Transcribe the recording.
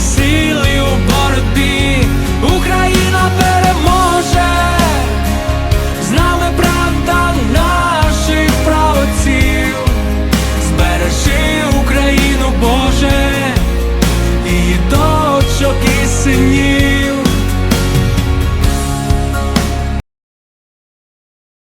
see